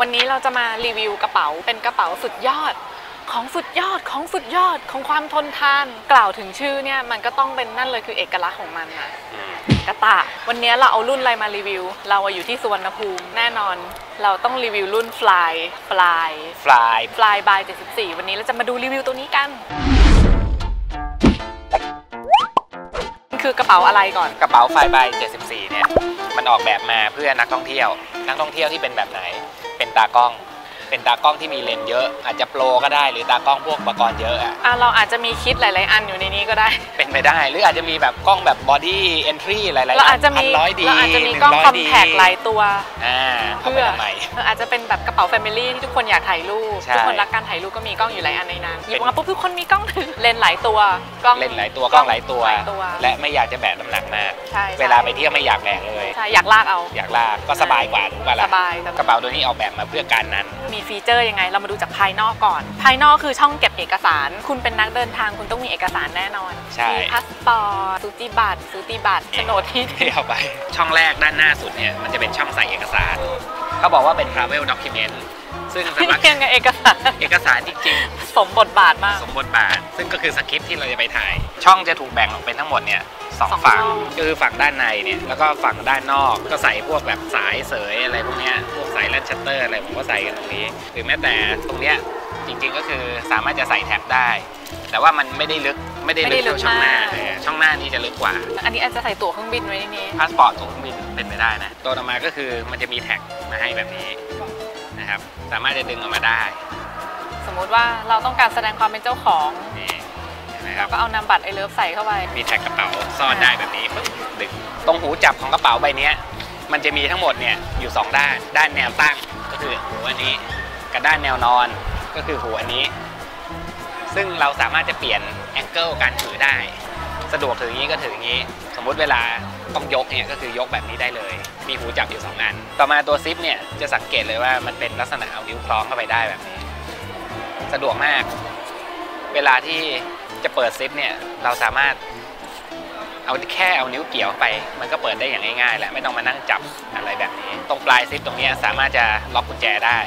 วันนี้เราจะมารีวิวกระเป๋าเป็นกระเป๋าสุดยอด ของสุดยอดของสุดยอดของความทนทาน กล่าวถึงชื่อเนี่ยมันก็ต้องเป็นนั่นเลยคือเอกลักษณ์ของมันอะกระตะ วันนี้เราเอารุ่นอะไรมารีวิว เราอะอยู่ที่สุวรรณภูมิแน่นอน เราต้องรีวิวรุ่น Fly Fly ฟลาย Fly by 74 วันนี้เราจะมาดูรีวิวตัวนี้กันคือกระเป๋าอะไรก่อนกระเป๋าไฟใบ74 เนี่ย มันออกแบบมาเพื่อนักท่องเที่ยว นักท่องเที่ยวที่เป็นแบบไหน bà con. เป็นตากล้องที่มีเลนส์เยอะอาจจะโปรก็ได้หรือตากล้องพวกอุปกรณ์เยอะอะอะเราอาจจะมีคิดหลาย ๆ อันอยู่ในนี้ก็ได้ เป็นไปได้ หรืออาจจะมีแบบกล้องแบบบอดี้เอนทรีหลายๆเราอาจจะมีร้อยดีเราอาจจะมีกล้องคอมแพกหลายตัวอ่าเอาไปเพื่อทำไมเอออาจจะเป็นแบบกระเป๋าแฟมิลี่ที่ทุกคนอยากถ่ายรูปใช่ทุกคนรักการถ่ายรูปก็มีกล้องอยู่หลายอันในนั้นหยิบเป็นออกมาปุ๊บทุกคนมีกล้องเลนส์หลายตัวกล้องเล่นหลายตัวกล้องหลายตัวหลายตัว และไม่อยากจะแบกน้ำหนักมากใช่ใช่เวลาไปเที่ยวไม่อยากแบกเลยใช่อยากลากเอา อยากลากก็สบายกว่าถูกป่ะสล่ะบายสกบายระเป๋าตัวนี้ออกแบบมาเพื่อการนั้น มีฟีเจอร์ยังไง เรามาดูจากภายนอกก่อน ภายนอกคือช่องเก็บเอกสาร คุณเป็นนักเดินทางคุณต้องมีเอกสารแน่นอนใช่ มีพาสปอร์ตสูติบัตรสูติบัตรโฉนดที่ดิน ที่เอาไป ช่องแรกด้านหน้าสุดเนี่ยมันจะเป็นช่องใส่เอกสาร เขาบอกว่าเป็น travel document ซึ่งสำหรับยังไงเอกสารเอกสารจริงสมบทบาทมาก ๆ สมบทบาท ซึ่งก็คือสคริปต์ที่เราจะไปถ่าย ช่องจะถูกแบ่งออกเป็นทั้งหมดเนี่ย สองสองฝั่งช่องคือฝั่งด้านในเนี่ยแล้วก็ฝั่งด้านนอกก็ใส่พวกแบบสายเสยอะไรพวกเนี้ยพวกสายแลนชัตเตอร์อะไรผมก็ใส่กันตรงนี้หรือแม้แต่ตรงเนี้ยจริงๆก็คือสามารถจะใส่แท็บได้ แต่ว่ามันไม่ได้ลึกไม่ได้ลึกเท่าช่องหน้าเออช่องหน้านี่จะลึกกว่า อันนี้อาจจะใส่ตั๋วเครื่องบินไว้ในนี้พาสปอร์ตของเครื่องบินเป็นไปได้นะตัวต่อมาก็คือมันจะมีแท็กมาให้แบบนี้นะครับ สามารถจะดึงออกมาได้ สมมุติว่าเราต้องการแสดงความเป็นเจ้าของ นี่เห็นไหมคเรารับก็เอานามบัตรไอเลิฟใส่เข้าไป มีแท็กกระเป๋าซ่อนได้แบบนี้ปึ๊บดึงตรงหูจับของกระเป๋าใบเนี้ย มันจะมีทั้งหมดเนี่ยอยู่ 2 ด้าน ด้านแนวตั้งก็คือหูอันนี้กับด้านแนวนอนก็คือหูอันนี้ ซึ่งเราสามารถจะเปลี่ยนแองเกิลการถือได้ สะดวกถืออย่างนี้ก็ถืออย่างนี้ สมมุติเวลาต้องยกเนี่ยก็คือยกแบบนี้ได้เลย มีหูจับอยู่สองอัน ต่อมาตัวซิปเนี่ยจะสังเกตเลยว่ามันเป็นลักษณะเอานิ้วคล้องเข้าไปได้แบบนี้ สะดวกมาก เวลาที่ จะเปิดซิปเนี่ยเราสามารถเอาแค่เอานิ้วเกี่ยวเข้าไป มันก็เปิดได้อย่างง่ายๆแหละไม่ต้องมานั่งจับอะไรแบบนี้ ตรงปลายซิปตรงเนี้ยสามารถจะล็อกกุญแจได้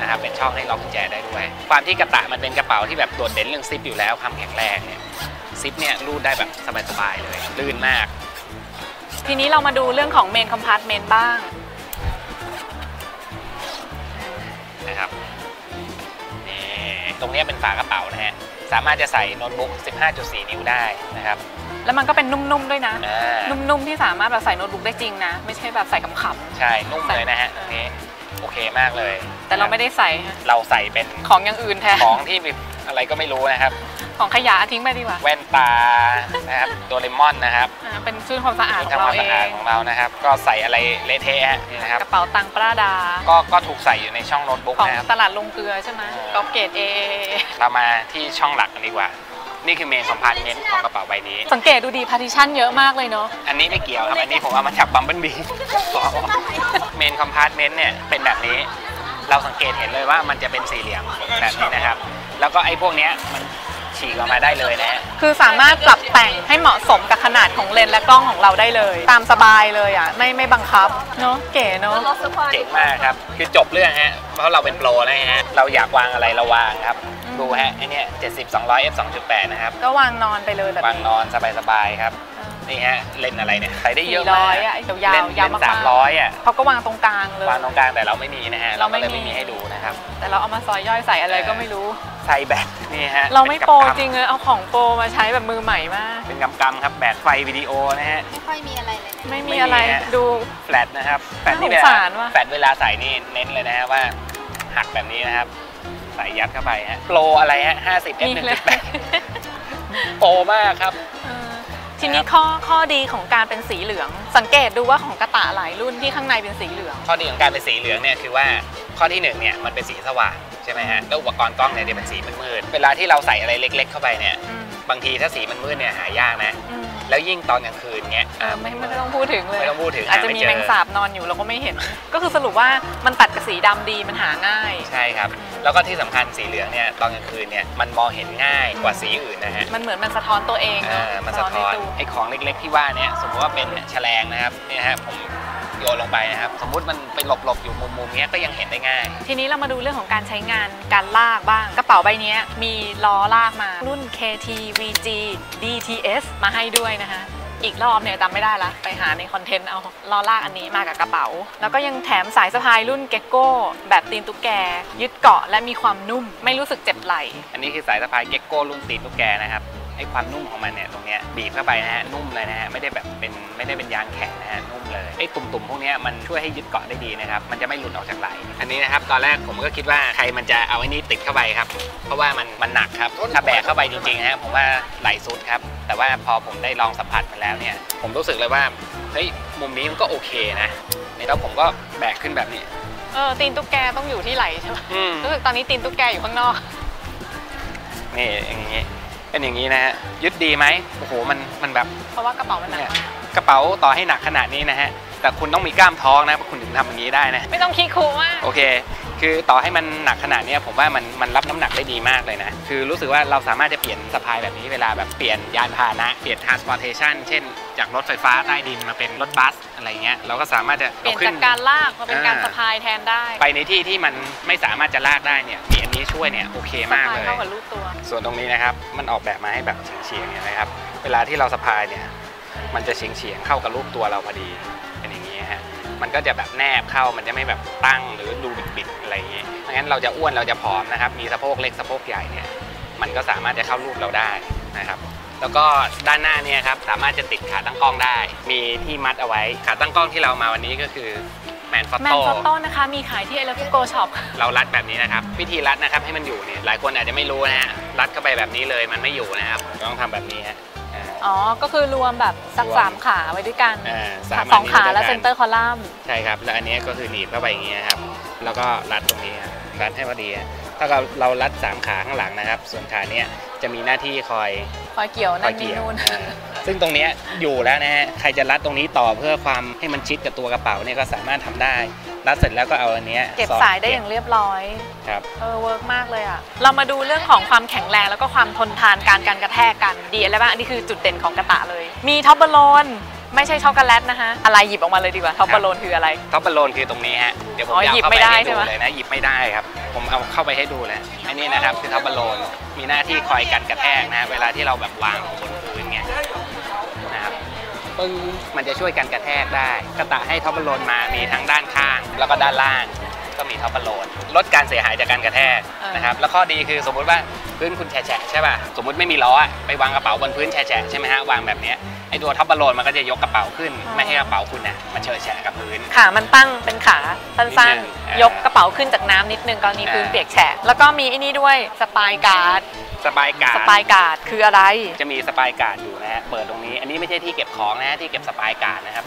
นะครับเป็นช่องให้ล็อกกุญแจได้ด้วยความที่กระตะมันเป็นกระเป๋าที่แบบโดดเด่นเรื่องซิปอยู่แล้วความแข็งแรงเนี่ยซิปเนี่ยรูดได้แบบสบายๆเลยลื่นมาก ทีนี้เรามาดูเรื่องของเมนคอมพาร์ตเมนต์บ้างนะครับนี่ตรงเนี้ยเป็นฝากระเป๋านะฮะ สามารถจะใส่โน้ตบุ๊ก 15.4 นิ้วได้นะครับ แล้วมันก็เป็นนุ่มๆด้วยนะ อ่า นุ่มๆที่สามารถแบบใส่โน้ตบุ๊กได้จริงนะ ไม่ใช่แบบใส่ขำใช่ นุ่มเลยนะฮะตรงนี้โอเคมากเลยๆแต่เราไม่ได้ใส่ฮะเราใส่เป็นของอย่างอื่นแทน ของที่มีอะไรก็ไม่รู้นะครับ ของขยะทิ้งไปดีกว่า แว่นตานะครับโดเรมอนนะครับอ่าเป็นชุดความสะอาดชุดของทำคเราวามเอสะอาดงของเรานะครับ ก็ใส่อะไรเละเทะฮะนี่นะครับกระเป๋าตังค์ปราดา ก็ก็ถูกใส่อยู่ในช่องโน้ตบุ๊กของนะครับตลาดลงเกลือใช่ไหมเออก็เกรดเอเรามาที่ช่องหลักกันดีกว่านี่คือเมนคอมพาร์ตเมนต์ของกระเป๋าใบนี้ สังเกตดูดีพาร์ติชันเยอะมากเลยเนาะ อันนี้ไม่เกี่ยวครับ อันนี้ผมเอามาจากบัมเบิลบีเมนคอมพาร์ตเมนต์เนี่ยเป็นแบบนี้ เราสังเกตเห็นเลยว่ามันจะเป็นสี่เหลี่ยมแบบนี้นะครับ แล้วก็ไอ้พวกเนี้ยมัน ฉีกออกมาได้เลยนะฮะคือสามารถปรับแต่งให้เหมาะสมกับขนาดของเลนส์และกล้องของเราได้เลย ตามสบายเลยอะไม่ไม่บังคับเนาะเก๋เนาะเจ๋งมากครับ คือจบเรื่องฮะเพราะเราเป็นโปรแล้วฮะเราอยากวางอะไรเราวางครับดูฮะไอเนี่ย70 200 f 2.8นะครับก็วางนอนไปเลยแบบวางนี้นอนสบายๆครับ นี่ฮะเล่นอะไรเนี่ยใส่ได้เยอะสี่ร้มาอกยอะยาวเล่นๆยาวเล่นมากสามร้อยอะๆเขาก็วางตรงกลางเลย วางตรงกลางแต่เราไม่มีนะฮะเราไม่ก็เลยมี ไม่มีให้ดูนะครับ แต่เราเอามาซอยย่อยใส่อะไรก็ไม่รู้ ใส่แบตนี่ฮะเราไม่ป็นโปรกำๆจริงเลยเอาของโปรมาใช้แบบมือใหม่มาก เป็นกำกำๆครับแบตไฟวิดีโอนะฮะ ไม่ค่อยมีอะไรเลยนะไม่มีไม่มีอะไรฮะ ดู แฟลตนะครับแฟลตนี่น่าสงเวลาสารว่ะ แฟลตเวลาใส่นี่เน้นเลยนะฮะว่าหักแบบนี้นะครับ ใส่ยัดเข้าไปฮะโปรอะไรฮะ50 f นี่เลย1.8โปรมากครับเออ ทีนี้ข้อข้อดีของการเป็นสีเหลือง สังเกตดูว่าของกระตะหลายรุ่นที่ข้างในเป็นสีเหลือง ข้อดีของการเป็นสีเหลืองเนี่ยคือว่าข้อที่หนึ่งเนี่ยมันเป็นสีสว่างใช่ไหมฮะแล้วอุปกรณ์กล้องเนี่ยจะเป็นสีมืดๆเวลาที่เราใส่อะไรเล็ก ๆ เข้าไปเนี่ยอืมบางทีถ้าสีมันมืดเนี่ยหายากนะอืม แล้วยิ่งตอนกลางคืนเงี้ยเออไม่ไม่ต้องพูดถึงเลยไม่ต้องพูดถึงอาจจะหาไม่มีเจอแมงสาบนอนอยู่เราก็ไม่เห็น ก็คือสรุปว่ามันตัดกับสีดำดีมันหาง่าย ใช่ครับ แล้วก็ที่สำคัญสีเหลืองเนี่ยตอนกลางคืนเนี่ยมันมองเห็นง่ายกว่าสีอื่นนะฮะมันเหมือนมันสะท้อนตัวเองอ่าเนาะมันสะท้อนในตัวไอ้ของเล็กๆที่ว่าเนี่ยสมมติว่าเป็นแฉลงนะครับเนี่ยฮะผม โยนลงไปนะครับ สมมุติมันไปหลบๆอยู่มุมๆเนี้ยก็ยังเห็นได้ง่าย ทีนี้เรามาดูเรื่องของการใช้งานการลากบ้าง กระเป๋าใบเนี้ยมีล้อลากมารุ่น KT VG DTS มาให้ด้วยนะคะอีกรอบเนี่ยจำไม่ได้ละไปหาในคอนเทนต์เอาล้อลากอันนี้มากับกระเป๋า แล้วก็ยังแถมสายสะพายรุ่นเก c โก้แบบตีนตุ๊กแก ยึดเกาะและมีความนุ่ม ไม่รู้สึกเจ็บไหล่อันนี้คือสายสะพายเก็กโก้รุ่นตีนตุ๊กแกนะครับ ไอ้ความนุ่มของมันเนี่ยตรงเนี้ยบีบเข้าไปนะฮะนุ่มเลยนะฮะไม่ได้แบบเป็นไม่ได้เป็นยางแข็งนะฮะนุ่มเลยไอ้ตุ่มๆพวกเนี้ยมันช่วยให้ยึดเกาะได้ดีนะครับมันจะไม่หลุดออกจากไหลอันนี้นะครับตอนแรกผมก็คิดว่าใครมันจะเอาไอ้นี้ติดเข้าไปครับ เพราะว่ามันมันหนักครับถ้าแบกเข้าไปจริงๆนะฮะผมว่าไหลสุดครับแต่ว่าพอผมได้ลองสัมผัสมาแล้วเนี่ยผมรู้สึกเลยว่าเฮ้ยมุมนี้มันก็โอเคนะนี่แล้วผมก็แบกขึ้นแบบนี้เออตีนตุ๊กแกต้องอยู่ที่ไหล่ใช่ไหมอืมรู้สึกตอนนี้ตีนตุ๊กแกอยู่ข้างนอกนี่อย่างนี้ เป็นอย่างนี้นะฮะยึดดีไหมโอ้โหมันมันแบบเพราะว่ากระเป๋ามันหนักมากกระเป๋าต่อให้หนักขนาดนี้นะฮะแต่คุณต้องมีกล้ามท้องนะคุณถึงทำอย่างนี้ได้นะไม่ต้องขี้คูมากโอเค คือต่อให้มันหนักขนาดเนี้ยผมว่ามันมันรับน้ำหนักได้ดีมากเลยนะ คือรู้สึกว่าเราสามารถจะเปลี่ยนสะพายแบบนี้เวลาแบบเปลี่ยนยานพาหนะ เปลี่ยน transportation เช่น จากรถไฟฟ้าใต้ดินมาเป็นรถบัสอะไรเงี้ยเราก็สามารถจะเปลี่ยนขึ้จากการลากมาเป็นการอ่าสะพายแทนได้ ไปในที่ที่มันไม่สามารถจะลากได้เนี่ยมีอันนี้ช่วยเนี่ยโอเคสะมากพายเลยเข้ากับรูปตัว ส่วนตรงนี้นะครับมันออกแบบมาให้แบบเฉียงๆเนี่ยนะครับเวลาที่เราสะพายเนี่ยมันจะเฉียงๆเข้ากับรูปตัวเราพอดีเป็นอย่างนี้ฮะมันก็จะแบบแนบเข้ามันจะไม่แบบตั้งหรือดูบิดๆอะไรอย่างนี้เพราะงั้นเราจะอ้วนเราจะผอมนะครับมีสะโพกเล็กสะโพกใหญ่เนี่ยมันก็สามารถจะเข้ารูปเราได้นะครับ แล้วก็ด้านหน้าเนี่ยครับสามารถจะติดขาตั้งกล้องได้ มีที่มัดเอาไว้ขาตั้งกล้องที่เรามาวันนี้ก็คือแมนฟอตแมโตนฟอตโต้นะคะ มีขายที่ e l e p h a n t Go Shop เรารัดแบบนี้นะครับ วิธีรัดนะครับให้มันอยู่เนี่ยหลายคนอาจจะไม่รู้นะฮะรัดเข้าไปแบบนี้เลยมันไม่อยู่นะครับต้องทำแบบนี้ฮะอ่าอ๋อ ก็คือรวมแบบสักรวมสามขาไว้ด้วยกันอ่าสมองนนี้ขาด้วยและกันเซนเตอร์คอลัมน์ใช่ครับ แล้วอันนี้ก็คือหนีบเข้าไปอย่างนี้นะครับ แล้วก็รัดตรงนี้ฮะรัดให้พอดีฮะ ถ้าเราเรารัดสามขาข้างหลังนะครับ ส่วนขาเนี้ยจะมีหน้าที่คอยคอยเกี่ยวคนั่อยนนี่เกี่ยวนู่นอ่าซึ่งตรงเนี้ยอยู่แล้วนะฮะใครจะรัดตรงนี้ต่อเพื่อความให้มันชิดกับตัวกระเป๋าเนี่ยก็สามารถทำได้ รัดเสร็จแล้วก็เอาอันเนี้ยเก็บอสายได้อย่างเรียบร้อยครับเออเวิร์กมากเลยอะเรามาดูเรื่องของความแข็งแรงแล้วก็ความทนทานการการกระแทกกันดีอะไรบ้างอันนี้คือจุดเด่นของกระตะเลย มีท็อปเปอร์โลน ไม่ใช่ช็อกโกแลตนะคะ อะไรหยิบออกมาเลยดีกว่าท็อปเปอร์โลนคืออะไร ท็อปเปอร์โลนคือตรงนี้ฮะ เดี๋ยวผมอ๋อจะเอาหยิบเข้าไม่ไปได้ให้ใช่ดูไหม เลยนะ หยิบไม่ได้ครับ ผมเอาเข้าไปให้ดูเลย อันนี้นะครับคือท็อปเปอร์โลนมีหน้าที่คอยกันกระแทกนะเวลาที่เราแบบวางบนพื้นเงี้ยนะครับปึ้งมันจะช่วยกันกระแทกได้ กระตะให้ท็อปเปอร์โลนมา มีทั้งด้านข้าง แล้วก็ด้านล่าง ก็มีท็อปเปอร์โลนลดการเสียหายจากการกระแทกนะครับ แล้วข้อดีคือสมมุติว่าพื้นคุณแฉะๆใช่ป่ะ สมมุติไม่มีล้ออะไปวางกระเป๋าบนพื้นแฉะๆใช่ไหมฮะ วางแบบเนี้ย ไอตัวท็อปเปอร์โลนมันก็จะยกกระเป๋าขึ้น ไม่ให้กระเป๋าคุณนะมาเชอะแฉะกับพื้นขามันตั้งเป็นขาสั้นนิดนึงอ่าๆยกกระเป๋าขึ้นจากน้ำนิดนึงกรณีพื้นอ่าเปียกแฉะ แล้วก็มีไอ้นี่ด้วยสปายการ์ดสปายการ์สดปายการ์ดคืออะไร จะมีสปายการ์ดอยู่นะฮะ เปิดตรงนี้ อันนี้ไม่ใช่ที่เก็บของนะฮะที่เก็บสปายการ์ดนะครับ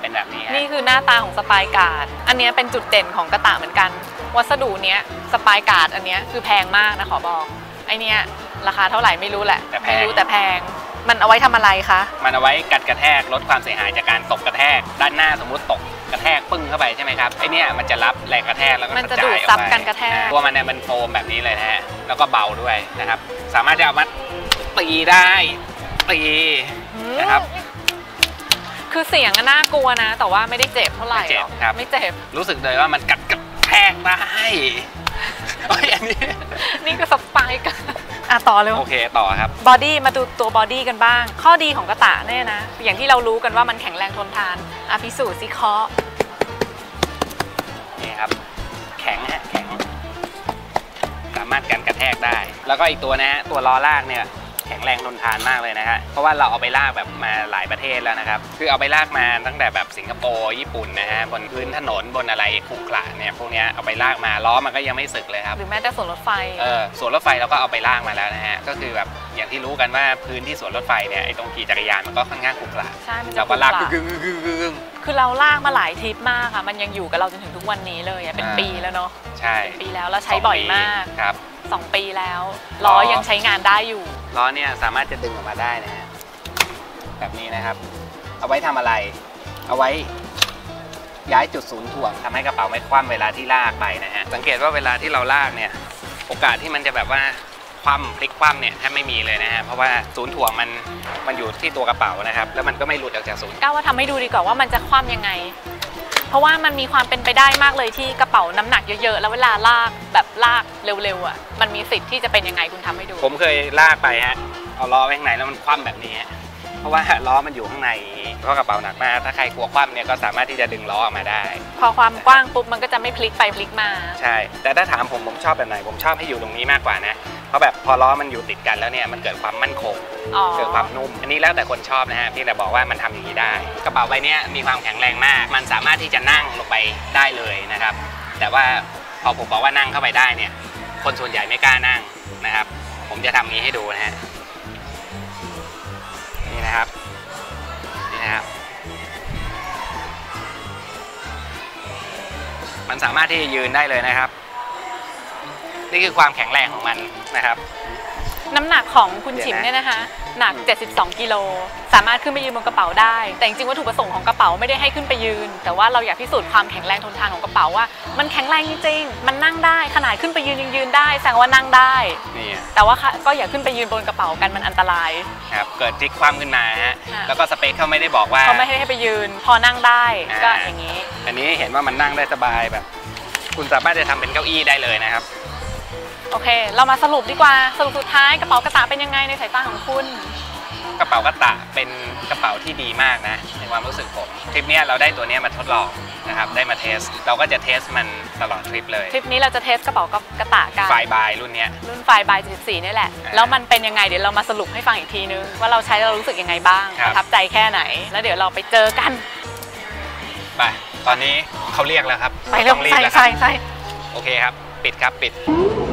เป็นแบบนี้ฮะนี่คือหน้าตาของสปายการ์ด อันเนี้ยเป็นจุดเด่นของกระตะเหมือนกัน วัสดุเนี้ยสปายการ์ดอันเนี้ยคือแพงมากนะขอบอก ไอเนี้ยราคาเท่าไหร่ไม่รู้แหละแต่แพงไม่รู้แต่แพง มันเอาไว้ทำอะไรคะ มันเอาไว้กัดกระแทกลดความเสียหายจากการตกกระแทก ด้านหน้าสมมุติตกกระแทกปึ้งเข้าไปใช่ไหมครับไอเนี้ยมันจะรับแรงกระแทกแล้วก็มันจะกรจายดูดออซับไปกันกระแทกอ่าตัวมันเนี่ยมันโฟมแบบนี้เลยนะฮะแล้วก็เบาด้วยนะครับ สามารถจะเอามาตีได้ตีนะครับคือเสียงอะน่ากลัวนะ แต่ว่าไม่ได้เจ็บเท่าไหร่ไม่เจ็หบรอกครับไม่เจ็บรู้สึกเลยว่ามันกัดกระแทกได้โอ้ยอันนี้นี่ก็สปายการ์ด อะต่อเลยโอเคต่อครับ บอดี้มาดูตัวบอดี้กันบ้าง ข้อดีของกระตะเนี่ยนะ อย่างที่เรารู้กันว่ามันแข็งแรงทนทานอะพิสูจน์สิเคาะนี่ครับ แข็งฮะแข็ง สามารถกันกระแทกได้ แล้วก็อีกตัวนะฮะตัวล้อลากเนี่ย แข็งแรงทนทานมากเลยนะฮะเพราะว่าเราเอาไปลากแบบมาหลายประเทศแล้วนะครับ คือเอาไปลากมาตั้งแต่แบบสิงคโปร์ญี่ปุ่นนะฮะบนพื้นถนนบนอะไรขรุขระเนี่ยพวกเนี้ยเอาไปลากมาล้อมันก็ยังไม่สึกเลยครับหรือแม้แต่ส่วนรถไฟเออสวนรถไฟเราก็เอาไปลากมาแล้วนะฮะก็คือแบบอย่างที่รู้กันว่าพื้นที่สวนรถไฟเนี่ยไอ้ตรงขี่จักรยานมันก็ค่อนข้างขรุขระใช่มันจะเราก็ลากขรุขระกึ่งๆๆๆๆคือเราลากมาหลายทริปมากค่ะ มันยังอยู่กับเราจนถึงทุกวันนี้เลยอะเป็นอ่าปีแล้วเนาะใช่เป็นปีแล้วแล้วใช้บ่อยมากครับ 2 ปีแล้วล้อยังใช้งานได้อยู่ ล้อเนี่ยสามารถจะดึงออกมาได้นะฮะแบบนี้นะครับ เอาไว้ทำอะไร เอาไว้ย้ายจุดศูนย์ถ่วงทำให้กระเป๋าไม่คว่ำเวลาที่ลากไปนะฮะสังเกตว่าเวลาที่เราลากเนี่ยโอกาสที่มันจะแบบว่าคว่ำพลิกคว่ำเนี่ยแทบไม่มีเลยนะฮะเพราะว่าศูนย์ถ่วงมันมันอยู่ที่ตัวกระเป๋านะครับ แล้วมันก็ไม่หลุดออกจากศูนย์ก้าวว่าทำให้ดูดีกว่าว่ามันจะคว่ำยังไง ราะว่ามันมีความเป็นไปได้มากเลยที่กระเป๋าน้ำหนักเยอะๆ แล้วเวลาลากแบบลากเร็วๆอะมันมีสิทธิ์ที่จะเป็นยังไงคุณทำให้ดู ผมเคยลากไปฮะ เอาล้อไว้ข้างในแล้วมันคว่ำแบบนี้ฮะเพราะว่าล้อมันอยู่ข้างในเพราะกระเป๋าหนักมาก ถ้าใครกลัวคว่ำเนี่ยก็สามารถที่จะดึงล้อออกมาได้ พอความกว้างปุ๊บมันก็จะไม่พลิกไปพลิกมา ใช่ แต่ถ้าถามผมผมชอบแบบไหน ผมชอบให้อยู่ตรงนี้มากกว่านะ เพราะแบบพอล้อมันอยู่ติดกันแล้วเนี่ยมันเกิดความมั่นคงอ๋อ เกิดความนุ่ม อันนี้แล้วแต่คนชอบนะฮะเพียงแต่บอกว่ามันทำอย่างนี้ได้ กระเป๋าใบเนี้ยมีความแข็งแรงมาก มันสามารถที่จะนั่งลงไปได้เลยนะครับ แต่ว่าพอผมบอกว่านั่งเข้าไปได้เนี่ย คนส่วนใหญ่ไม่กล้านั่งนะครับ ผมจะทำอย่างนี้ให้ดูนะฮะนี่นะครับนี่นะครับ มันสามารถที่จะยืนได้เลยนะครับ นี่คือความแข็งแรงของมันนะครับน้ำหนักของคุณเดี๋ยวฉิมนะเนี่ยนะคะ หนัก 72 กิโล สามารถขึ้นไปยืนบนกระเป๋าได้ แต่จริงๆวัตถุประสงค์ของกระเป๋าไม่ได้ให้ขึ้นไปยืน แต่ว่าเราอยากพิสูจน์ความแข็งแรงทนทานของกระเป๋าว่า มันแข็งแรงจริงๆ มันนั่งได้ขนาดขึ้นไปยืนยังยืนได้แสดงว่านั่งได้ นี่แต่ว่าก็อย่าขึ้นไปยืนบนกระเป๋ากันมันอันตราย ครับ เกิดพลิกคว่ำขึ้นมาฮะค่ะแล้วก็สเปคเขาไม่ได้บอกว่าเขาไม่ให้ให้ไปยืน พอนั่งได้ก็อ่าอย่างนี้ อันนี้เห็นว่ามันนั่งได้สบายแบบ คุณสามารถจะทำเป็นเก้าอี้ได้เลยนะครับ โอเค เรามาสรุปดีกว่าสรุปสุดท้ายกระเป๋ากระตาเป็นยังไงในสายตาของคุณ กระเป๋ากระตะเป็นกระเป๋าที่ดีมากนะในความรู้สึกผมทริปเนี้ยเราได้ตัวเนี้ยมาทดลองนะครับได้มาเทส เราก็จะเทสมันตลอดทริปเลยทริปนี้เราจะเทสกระเป๋ากระตากันไฟบายรุ่นเนี้ย รุ่นไฟบาย74นี่แหละอ่าแล้วมันเป็นยังไงเดี๋ยวเรามาสรุปให้ฟังอีกทีนึง ว่าเราใช้แล้วเรารู้สึกยังไงบ้างครัปบ ระทับใจแค่ไหน แล้วเดี๋ยวเราไปเจอกันไปตอนนี้เขาเรียกแล้วครับไปเร็วต้องรีบใส่แล้วครัใส่บใส่โอเคครับ ปิดครับปิด Ladies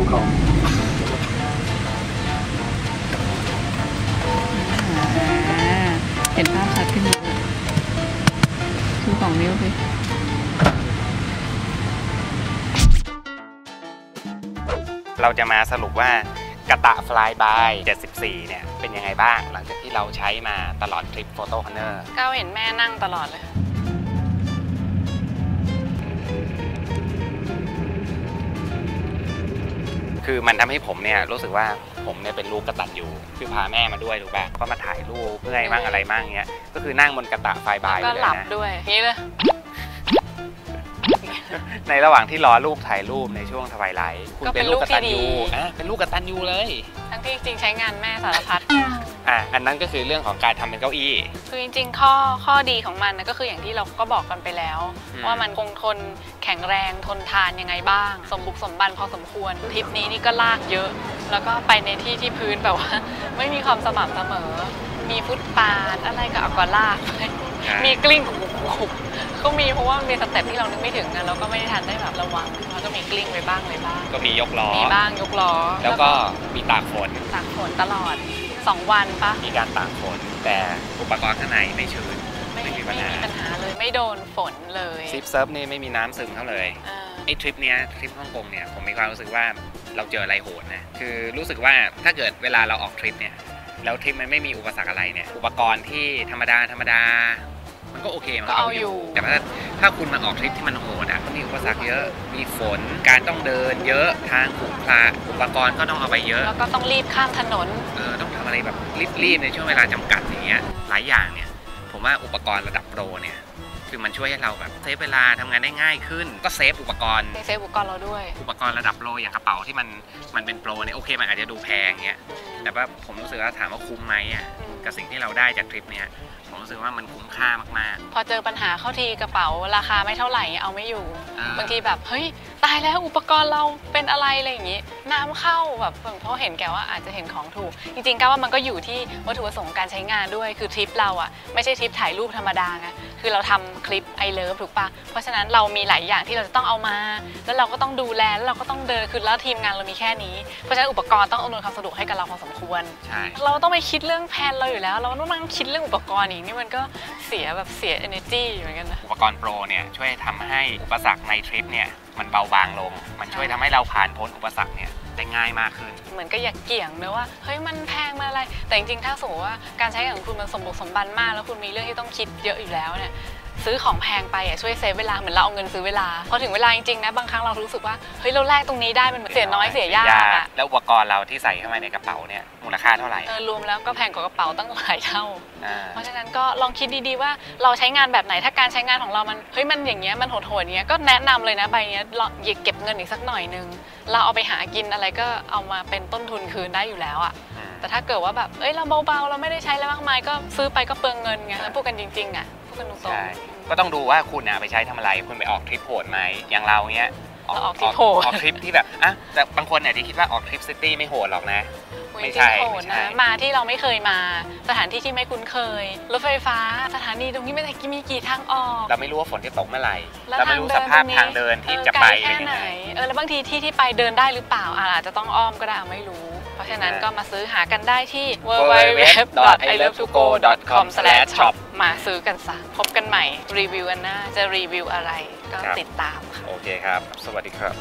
gentlemen, welcome to Hong Kong. เห็นภาพชัดขึ้นเยอะชูสองนิ้วสิเราจะมาสรุปว่ากระตะฟลายบาย74 เนี่ย เป็นยังไงบ้างหลังจากที่เราใช้มาตลอดทริปโฟโต้ฮันเนอร์ก้าวเห็นแม่นั่งตลอดเลย คือมันทำให้ผมเนี่ยรู้สึกว่าผมเนี่ยเป็นลูกกระตันอยู่ คือพาแม่มาด้วยถูกป่ะก็มาถ่ายรูปเพื่อให้มั่งอะไรมั่งเงี้ย ก็คือนั่งบนกระตะไฟบายก็เลยหลับด้วยนี่เลย ในระหว่างที่รอลูกถ่ายรูปในช่วงทวายไลท์คุณก็เป็เป็นนลูกกระตันลูกที่ยูดีอะเป็นลูกกระตันยูเลยทั้งที่จริงๆใช้งานแม่สารพัด อะอันนั้นก็คือเรื่องของการทำเป็นเก้าอี้ คือจริงๆ ข้อข้อดีของมันนะก็คืออย่างที่เราก็บอกกันไปแล้ว อืม ว่ามันคงทนแข็งแรงทนทานยังไงบ้าง สมบุกสมบันพอสมควรทริปนี้นี่ก็ลากเยอะ แล้วก็ไปในที่ที่พื้นแบบว่า ไม่มีความสม่ำเสมอ มีฟุตปาดอะไรก็เอาก็ลากไปอะ มีกลิ้งขุบๆก็มีเพราะว่ามันมีสเต็ปที่เรานึกไม่ถึงกันเราก็ไม่ได้ทันได้แบบระวังแล้วก็มีกลิ้งไปบ้างอะไรบ้าง ก็มียกล้อ มีบ้างยกล้อ แล้วก็มีตากฝน ตากฝนตลอด 2 วันปะมีการตากฝน แต่อุปกรณ์ข้างในไม่ชื้นไม่ไม่มีไม่ปัญหามีปัญหาเลย ไม่โดนฝนเลยซิปเซิร์ฟนี่ไม่มีน้ำซึมเท่าเลยเออไอ้ทริปเนี้ยทริปฮ่องกงเนี่ยผมมีความรู้สึกว่าเราเจออะไรโหดนะคือรู้สึกว่าถ้าเกิดเวลาเราออกทริปเนี่ย แล้วทริปมันไม่มีอุปสรรคอะไรเนี่ย อุปกรณ์ที่ธรรมดาธรรมดา มันก็โอเคมันก็ก็เอาเอาออยู่ยู่ แต่ว่าถ้าคุณมาออกทริปที่มันโหดอะก็มีอุปสรรคเยอะ มีฝน การต้องเดิน เยอะ ทางขรุขระอุปกรณ์ก็ต้องเอาไปเยอะ แล้วก็ต้องรีบข้ามถนน เออ ต้องทำอะไรแบบรีบๆในช่วงเวลาจำกัดอย่างเงี้ย หลายอย่างเนี่ย ผมว่าอุปกรณ์ระดับโปรเนี่ย คือมันช่วยให้เราแบบเซฟเวลาทำงานได้ง่ายขึ้น ก็เซฟอุปกรณ์เซฟอุปกรณ์เราด้วย อุปกรณ์ระดับโปรอย่างกระเป๋าที่มันมันเป็นโปรเนี่ยโอเคมันอาจจะดูแพงเงี้ยแต่ว่าผมรู้สึกว่าถามว่าคุ้มไหมอะอืมกับสิ่งที่เราได้จากทริปเนี้ยผมรู้สึกว่ามันคุ้มค่ามากพอเจอปัญหาเข้าทีกระเป๋าราคาไม่เท่าไหร่เอาไม่อยู่ๆเออบางทีแบบเฮ้ย ตายแล้วอุปกรณ์เราเป็นอะไรอะไรอย่างนี้ น้ำเข้าแบบเพราะเห็นแกว่าอาจจะเห็นของถูก จริงๆก็ว่ามันก็อยู่ที่วัตถุประสงค์ของการใช้งานด้วยคือทริปเราอะไม่ใช่ทริปถ่ายรูปธรรมดาไงคือเราทำคลิปไอเลิฟถูกปะเพราะฉะนั้นเรามีหลายอย่างที่เราจะต้องเอามา แล้วเราก็ต้องดูแลแล้วเราก็ต้องเดินคือแล้วทีมงานเรามีแค่นี้เพราะฉะนั้นอุปกรณ์ต้องอำนวยความสะดวกให้กับเราพอสมควรใช่เราต้องไปคิดเรื่องแผนเราอยู่แล้ว เราต้องนั่งคิดเรื่องอุปกรณ์อีกนี่มันก็เสียแบบเสีย energy เหมือนกันนะอุปกรณ์โปรเนี่ยช่วยทำให้อุปสรรคในทริปเนี่ยมันเบาบางลง มันช่วยทำให้เราผ่านพ้นอุปสรรคเนี่ยได้ง่ายมากขึ้น เหมือนก็อยากเกี่ยงนะว่าเฮ้ยมันแพงมาอะไร แต่จริงๆถ้าสมมติว่าการใช้ของคุณมันสมบุกสมบันมาก แล้วคุณมีเรื่องที่ต้องคิดเยอะอยู่แล้วเนี่ย ซื้อของแพงไปอะช่วยเซฟเวลาเหมือนเราเอาเงินซื้อเวลาพอถึงเวลาจริงๆนะบางครั้งเรารู้สึกว่าเฮ้ยเราแลกตรงนี้ได้มันเหมือนเสียน้อยเสียยากอะแล้วอุปกรณ์เราที่ใส่เข้ามาในกระเป๋าเนี่ยมูลค่าเท่าไหร่เออรวมแล้วก็แพงกว่ากระเป๋าตั้งหลายเท่าอ่าเพราะฉะนั้นก็ลองคิดดีๆว่าเราใช้งานแบบไหนถ้าการใช้งานของเรามันเฮ้ยมันอย่างเงี้ยมันโหดๆอย่างเงี้ยก็แนะนำเลยนะใบเนี้ยลองหยิบเก็บเงินอีกสักหน่อยนึงเราเอาไปหากินอะไรก็เอามาเป็นต้นทุนคืนได้อยู่แล้วอะอืมแต่ถ้าเกิดว่าแบบเอ้ยเราเบาๆเราไม่ได้ใช้อะไรมากมายก็ซื้อไปก็เปลืองเงินไงแล้วพูดกันจริงๆอะ พูดกันตรงใช่ก็ต้องดูว่าคุณอะไปใช้ทำอะไรคุณไปออกทริปโหดไหมอย่างเราเนี้ยๆเราออกที่โหดออกทริปที่แบบอะแต่บางคนเนี่ยที่คิดว่าออกทริปซิตี้ไม่โหดหรอกนะอุ๊ยไม่ใช่จริงๆโหดไม่ใช่นะมาที่เราไม่เคยมา สถานที่ที่ไม่คุ้นเคย รถไฟฟ้าสถานีตรงนี้ไม่ได้มีกี่ทางออก เราไม่รู้ว่าฝนจะตกเมื่อไหร่แล้วเราไม่รู้สภาพทางเดินที่ออจะไกลไปแค่เป็นยังไหนไงเออแล้วบางทีที่ที่ไปเดินได้หรือเปล่าอะอาจจะต้องอ้อมก็ได้อะไม่รู้เพ ราะฉะนั้นใช่ก็มาซื้อหากันได้ที่ www.ilovetogo.com/shop มาซื้อกันซะพบกันใหม่รีวิวกันหน้าจะรีวิวอะไรก็ครับติดตามค่ะ โอเคครับ สวัสดีครับ